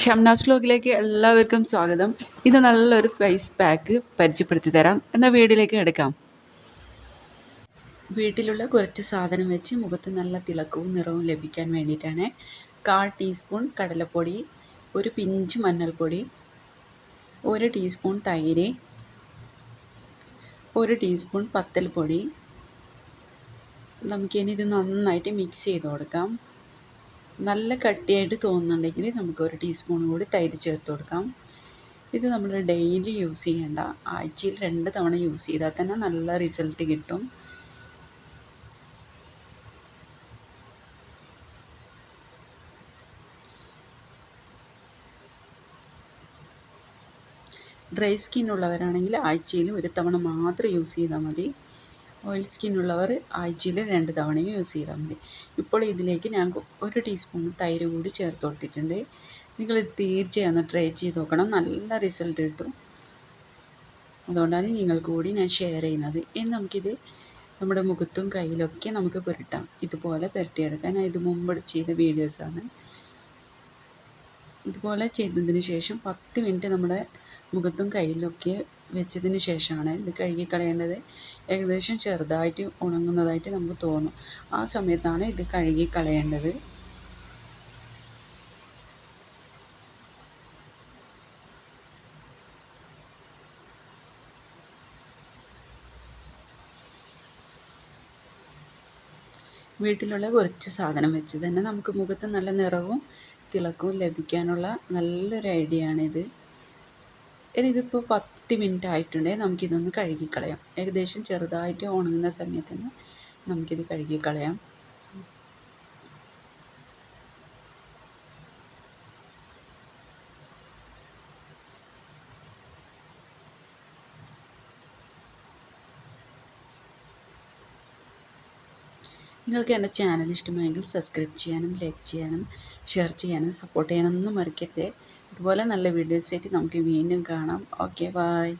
ഷംനാസ് വ്ലോഗിലേക്ക് എല്ലാവർക്കും സ്വാഗതം. ഇത് നല്ലൊരു ഫേസ് പാക്ക് പരിചയപ്പെടുത്തി തരാം. എന്നാൽ വീട്ടിലേക്ക് എടുക്കാം. വീട്ടിലുള്ള കുറച്ച് സാധനം വെച്ച് മുഖത്ത് നല്ല തിളക്കവും നിറവും ലഭിക്കാൻ വേണ്ടിയിട്ടാണ് കാൽ ടീസ്പൂൺ കടലപ്പൊടി ഒരു പിഞ്ച് മഞ്ഞൾപ്പൊടി ഒരു ടീസ്പൂൺ തൈര് ഒരു ടീസ്പൂൺ പത്തൽപ്പൊടി. നമുക്കിനി ഇത് നന്നായിട്ട് മിക്സ് ചെയ്ത് കൊടുക്കാം. നല്ല കട്ടിയായിട്ട് തോന്നുന്നുണ്ടെങ്കിൽ നമുക്ക് ഒരു ടീസ്പൂൺ കൂടി തൈര് ചേർത്ത് കൊടുക്കാം. ഇത് നമ്മൾ ഡെയിലി യൂസ് ചെയ്യേണ്ട ആഴ്ചയിൽ രണ്ട് തവണ യൂസ് ചെയ്താൽ തന്നെ നല്ല റിസൾട്ട് കിട്ടും. ഡ്രൈ സ്കിൻ ഉള്ളവരാണെങ്കിൽ ആഴ്ചയിൽ ഒരു തവണ മാത്രം യൂസ് ചെയ്താൽ മതി. ഓയിൽ സ്കിൻ ഉള്ളവർ ആഴ്ചയിൽ രണ്ട് തവണയും യൂസ് ചെയ്താൽ മതി. ഇപ്പോൾ ഇതിലേക്ക് ഞാൻ ഒരു ടീസ്പൂൺ തൈര് കൂടി ചേർത്ത് കൊടുത്തിട്ടുണ്ട്. നിങ്ങൾ തീർച്ചയായും ഒന്ന് ട്രൈ ചെയ്ത് നോക്കണം. നല്ല റിസൾട്ട് കിട്ടും. അതുകൊണ്ടാണ് നിങ്ങൾക്ക് കൂടി ഞാൻ ഷെയർ ചെയ്യുന്നത്. ഇനി നമുക്കിത് നമ്മുടെ മുഖത്തും കയ്യിലൊക്കെ നമുക്ക് പുരട്ടാം. ഇതുപോലെ പുരട്ടിയെടുക്കാൻ ഇത് മുമ്പ് ചെയ്ത വീഡിയോസാണ് ഇതുപോലെ ചെയ്തതിന് ശേഷം പത്ത് മിനിറ്റ് നമ്മുടെ മുഖത്തും കയ്യിലൊക്കെ വെച്ചതിന് ശേഷമാണ് ഇത് കഴുകിക്കളയേണ്ടത് ഏകദേശം ചെറുതായിട്ട് ഉണങ്ങുന്നതായിട്ട് നമുക്ക് തോന്നും. ആ സമയത്താണ് ഇത് കഴുകിക്കളയേണ്ടത് വീട്ടിലുള്ള കുറച്ച് സാധനം വെച്ച് തന്നെ നമുക്ക് മുഖത്ത് നല്ല നിറവും തിളക്കവും ലഭിക്കാനുള്ള നല്ലൊരു ഐഡിയ ആണിത്. ഇതിപ്പോൾ പത്ത് മിനിറ്റ് ആയിട്ടുണ്ടെങ്കിൽ നമുക്കിതൊന്ന് കഴുകിക്കളയാം. ഏകദേശം ചെറുതായിട്ട് ഉണങ്ങുന്ന സമയത്തിന് നമുക്കിത് കഴുകിക്കളയാം. നിങ്ങൾക്ക് എന്റെ ചാനൽ ഇഷ്ടമായെങ്കിൽ സബ്സ്ക്രൈബ് ചെയ്യാനും ലൈക്ക് ചെയ്യാനും ഷെയർ ചെയ്യാനും സപ്പോർട്ട് ചെയ്യാനൊന്നും മറക്കരുത്. ഇതുപോലെ നല്ല വീഡിയോസായിട്ട് നമുക്ക് വീണ്ടും കാണാം. Okay bye